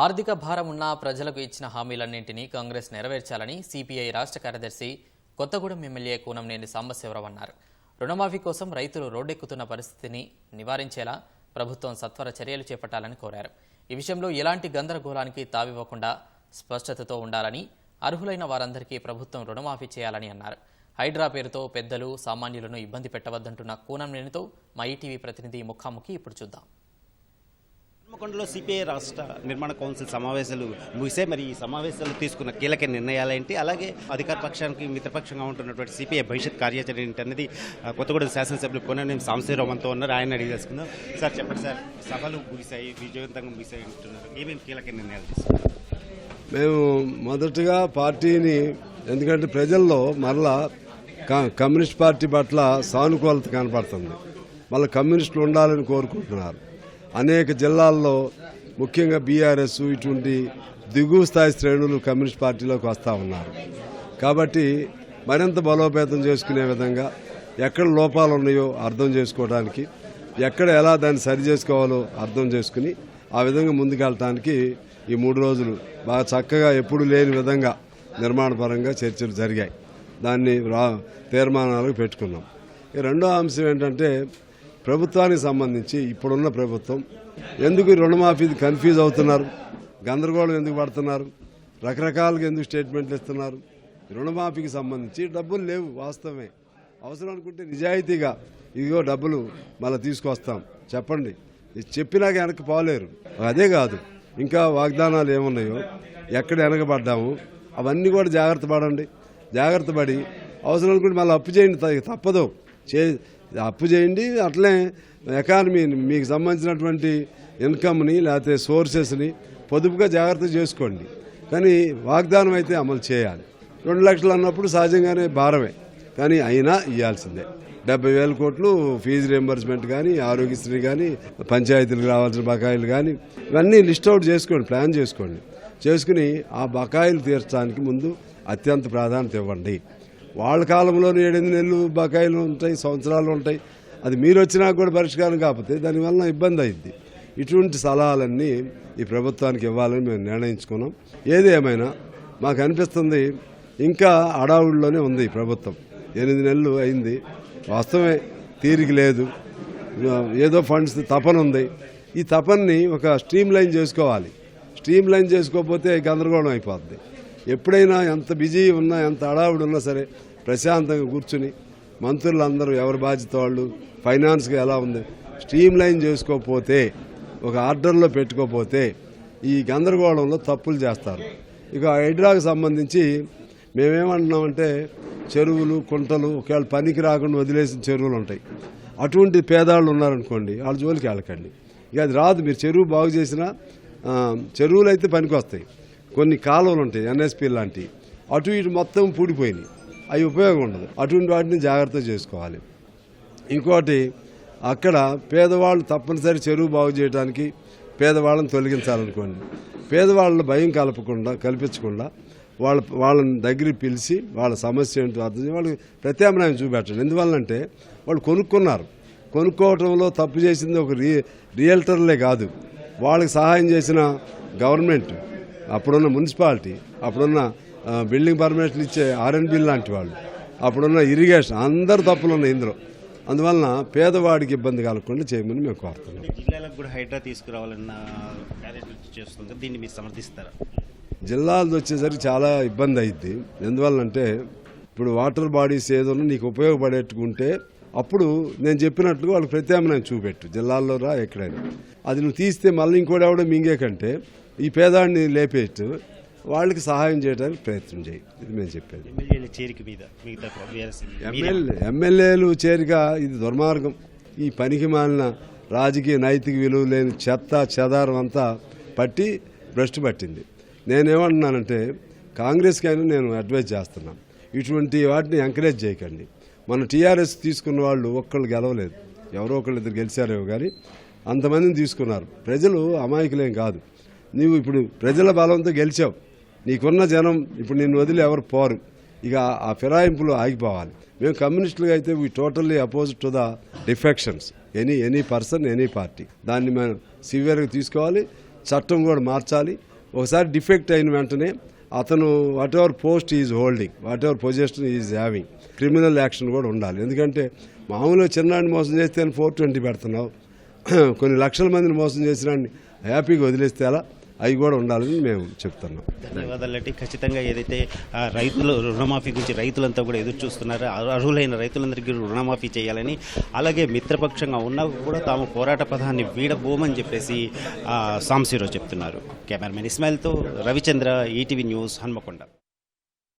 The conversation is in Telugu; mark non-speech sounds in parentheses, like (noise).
ఆర్థిక భారం ఉన్న ప్రజలకు ఇచ్చిన హామీలన్నింటినీ కాంగ్రెస్ నెరవేర్చాలని సిపిఐ రాష్ట్ర కార్యదర్శి కొత్తగూడెం ఎమ్మెల్యే కూనంనేని సాంబశివరావు అన్నారు. రుణమాఫీ కోసం రైతులు రోడ్డెక్కుతున్న పరిస్థితిని నివారించేలా ప్రభుత్వం సత్వర చర్యలు చేపట్టాలని కోరారు. ఈ విషయంలో ఎలాంటి గందరగోళానికి తావివ్వకుండా స్పష్టతతో ఉండాలని అర్హులైన వారందరికీ ప్రభుత్వం రుణమాఫీ చేయాలని అన్నారు. హైడ్రా పేరుతో పెద్దలు సామాన్యులను ఇబ్బంది పెట్టవద్దంటున్న కూనంనేనితో మా ఈటీవీ ప్రతినిధి ముఖాముఖి ఇప్పుడు చూద్దాం. హన్మకొండలో సిపిఐ రాష్ట్ర నిర్మాణ కౌన్సిల్ సమావేశాలు ముగిసే మరి ఈ సమావేశాలు తీసుకున్న కీలక నిర్ణయాలు ఏంటి? అలాగే అధికార పక్షానికి మిత్రపక్షంగా ఉంటున్నటువంటి సిపిఐ భవిష్యత్ కార్యాచరణ ఏంటి అనేది కొత్తగూడెం శాసనసభ్యులు కొననేని సాంశీరామంతో ఉన్నారు. ఆయన అడిగి తెలుసుకుందాం. సార్ చెప్పండి సార్. సభలు ముగిశాయి విజయవంతంగా ముగిశాయి అంటున్నారు. ఏమేమి కీలక నిర్ణయాలు తీసుకున్నారు? మేము మొదటగా పార్టీని ఎందుకంటే ప్రజల్లో మరలా కమ్యూనిస్ట్ పార్టీ పట్ల సానుకూలత కనపడుతుంది. మళ్ళీ కమ్యూనిస్టులు ఉండాలని కోరుకుంటున్నారు. అనేక జిల్లాల్లో ముఖ్యంగా బీఆర్ఎస్ ఇటువంటి దిగువ స్థాయి శ్రేణులు కమ్యూనిస్ట్ పార్టీలోకి వస్తూ ఉన్నారు. కాబట్టి మరింత బలోపేతం చేసుకునే విధంగా ఎక్కడ లోపాలు ఉన్నాయో అర్థం చేసుకోవడానికి ఎక్కడ ఎలా దాన్ని సరి చేసుకోవాలో అర్థం చేసుకుని ఆ విధంగా ముందుకెళ్ళటానికి ఈ మూడు రోజులు బాగా చక్కగా ఎప్పుడు లేని విధంగా నిర్మాణపరంగా చర్చలు జరిగాయి. దాన్ని రా తీర్మానాలకు పెట్టుకున్నాం. ఈ రెండో అంశం ఏంటంటే ప్రభుత్వానికి సంబంధించి ఇప్పుడున్న ప్రభుత్వం ఎందుకు ఈ రుణమాఫీ కన్ఫ్యూజ్ అవుతున్నారు? గందరగోళం ఎందుకు పడుతున్నారు? రకరకాలుగా ఎందుకు స్టేట్మెంట్లు ఇస్తున్నారు? రుణమాఫీకి సంబంధించి డబ్బులు లేవు వాస్తవమే. అవసరం అనుకుంటే నిజాయితీగా ఇదిగో డబ్బులు మళ్ళీ తీసుకొస్తాం. చెప్పండి. ఇది చెప్పినాక వెనక్కి పోలేరు. అదే కాదు ఇంకా వాగ్దానాలు ఏమున్నాయో ఎక్కడ వెనకబడ్డాము అవన్నీ కూడా జాగ్రత్త పడండి. జాగ్రత్త పడి అవసరం అనుకుంటే మళ్ళీ అప్పు చేయండి. త- తప్పదు. చే అప్పు చేయండి అట్లే ఎకానమీని మీకు సంబంధించినటువంటి ఇన్కమ్ని లేకపోతే సోర్సెస్ని పొదుపుగా జాగ్రత్త చేసుకోండి. కానీ వాగ్దానం అయితే అమలు చేయాలి. రెండు లక్షలు అన్నప్పుడు సహజంగానే భారమే. కానీ అయినా ఇవ్వాల్సిందే డెబ్బై వేల కోట్లు ఫీజు రియంబర్స్మెంట్ కానీ ఆరోగ్యశ్రీ కానీ పంచాయతీలకు రావాల్సిన బకాయిలు కానీ ఇవన్నీ లిస్ట్ అవుట్ చేసుకోండి ప్లాన్ చేసుకోండి. చేసుకుని ఆ బకాయిలు తీర్చడానికి ముందు అత్యంత ప్రాధాన్యత ఇవ్వండి. వాళ్ళ కాలంలోనే ఏడెనిమిది నెలలు బకాయిలు ఉంటాయి సంవత్సరాలు ఉంటాయి. అది మీరు వచ్చినా కూడా పరిష్కారం కాకపోతే దానివల్ల ఇబ్బంది అయింది. ఇటువంటి సలహాలన్నీ ఈ ప్రభుత్వానికి ఇవ్వాలని మేము నిర్ణయించుకున్నాం. ఏది ఏమైనా మాకు అనిపిస్తుంది ఇంకా అడావుడిలోనే ఉంది ప్రభుత్వం. ఎనిమిది నెలలు అయింది. వాస్తవమే తీరిక లేదు. ఏదో ఫండ్స్ తపన ఉంది. ఈ తపన్ని ఒక స్ట్రీమ్ లైన్ చేసుకోవాలి. స్ట్రీమ్ లైన్ చేసుకోకపోతే గందరగోళం అయిపోద్ది. ఎప్పుడైనా ఎంత బిజీ ఉన్నా ఎంత అడావుడి ఉన్నా సరే ప్రశాంతంగా కూర్చుని మంత్రులందరూ ఎవరి బాధ్యత వాళ్ళు ఫైనాన్స్గా ఎలా ఉంది స్ట్రీమ్ లైన్ చేసుకోకపోతే ఒక ఆర్డర్లో పెట్టుకోకపోతే ఈ గందరగోళంలో తప్పులు చేస్తారు. ఇక హైడ్రాకు సంబంధించి మేమేమంటున్నామంటే చెరువులు కుంటలు ఒకవేళ పనికి రాకుండా వదిలేసిన చెరువులు ఉంటాయి. అటువంటి పేదాళ్ళు ఉన్నారనుకోండి వాళ్ళ జోలికి వెళ్ళకండి. ఇక అది రాదు మీరు చెరువు బాగు చేసినా చెరువులు అయితే పనికి వస్తాయి. కొన్ని కాలువలు ఉంటాయి ఎన్ఎస్పి లాంటివి. అటు ఇటు మొత్తం పూడిపోయినాయి. అవి ఉపయోగం ఉండదు. అటువంటి వాటిని జాగ్రత్త చేసుకోవాలి. ఇంకోటి అక్కడ పేదవాళ్ళు తప్పనిసరి చెరువు బాగు చేయడానికి పేదవాళ్ళని తొలగించాలనుకోండి. పేదవాళ్ళని భయం కలపకుండా కల్పించకుండా వాళ్ళ వాళ్ళని దగ్గరికి పిలిచి వాళ్ళ సమస్య ఏంటో అర్థం వాళ్ళకి ప్రత్యామ్నాయం చూపెట్టండి. ఎందువల్లంటే వాళ్ళు కొనుక్కున్నారు. కొనుక్కోవటంలో తప్పు చేసింది ఒక రియల్టర్లే కాదు. వాళ్ళకి సహాయం చేసిన గవర్నమెంట్ అప్పుడున్న మున్సిపాలిటీ అప్పుడున్న బిల్డింగ్ పర్మిషన్ ఇచ్చే ఆర్ఎన్బి లాంటి వాళ్ళు అప్పుడున్న ఇరిగేషన్ అందరు తప్పులు ఉన్నాయి ఇందులో. అందువలన పేదవాడికి ఇబ్బంది కలగకుండా చేయమని మేము కోరుతున్నాం. జిల్లాలకు కూడా హైడ్రా తీసుకురావాలన్న చేస్తుంది? దీన్ని మీరు సమర్థిస్తారా? జిల్లాలది వచ్చేసరికి చాలా ఇబ్బంది అయింది ఎందువల్లంటే ఇప్పుడు వాటర్ బాడీస్ ఏదైనా నీకు ఉపయోగపడేట్టుకుంటే అప్పుడు నేను చెప్పినట్లుగా వాళ్ళకి ప్రత్యామ్నాయం చూపెట్టు జిల్లాల్లో రా ఎక్కడైనా. అది నువ్వు తీస్తే మళ్ళీ ఇంకోటి ఎవడో మింగే కంటే ఈ పేదాడిని లేపేట్టు వాళ్ళకి సహాయం చేయడానికి ప్రయత్నం చేయి. ఇది మేము చెప్పేది. ఎమ్మెల్యేల చేరిక ఎమ్మెల్యే ఎమ్మెల్యేలు ఇది దుర్మార్గం. ఈ పనికి మాలిన రాజకీయ నైతిక విలువ లేని చెత్త చెదారం అంతా పట్టి భ్రష్టు పట్టింది. నేనేమంటున్నానంటే కాంగ్రెస్కి అయినా నేను అడ్వైజ్ చేస్తున్నాను ఇటువంటి వాటిని ఎంకరేజ్ చేయకండి. మన టీఆర్ఎస్ తీసుకున్న వాళ్ళు ఒక్కళ్ళు గెలవలేదు. ఎవరో ఒకళ్ళు ఇద్దరు గెలిచారేమో కానీ అంతమందిని తీసుకున్నారు. ప్రజలు అమాయకులేం కాదు. నువ్వు ఇప్పుడు ప్రజల బలంతో గెలిచావు. నీకున్న జనం ఇప్పుడు నిన్ను వదిలి ఎవరు పోరు. ఇక ఆ ఫిరాయింపులు ఆగిపోవాలి. మేము కమ్యూనిస్టులుగా అయితే we totally opposite to the defections any any person any party దాన్ని మనం సివియర్గా తీసుకోవాలి. చట్టం కూడా మార్చాలి. ఒకసారి డిఫెక్ట్ అయిన వెంటనే అతను whatever post is holding whatever position is having criminal action కూడా ఉండాలి. ఎందుకంటే మామూలుగా చిన్నాడిని మోసం చేస్తే ఫోర్ ట్వంటీ పెడుతున్నావు. (clears throat) కొన్ని లక్షల మందిని మోసం చేసిన హ్యాపీగా వదిలేస్తే అలా అవి కూడా ఉండాలని మేము చెప్తున్నాం. ధన్యవాదాలంటే ఖచ్చితంగా ఏదైతే రైతులు రుణమాఫీ గురించి రైతులంతా కూడా ఎదురు చూస్తున్నారు అర్హులైన రైతులందరికీ రుణమాఫీ చేయాలని అలాగే మిత్రపక్షంగా ఉన్నా కూడా తాము పోరాట పదాన్ని వీడబోమని చెప్పేసి సాంశీరావు చెప్తున్నారు. కెమెరామెన్ ఇస్మాయిల్తో రవిచంద్ర ఈటీవీ న్యూస్ హన్మకొండ.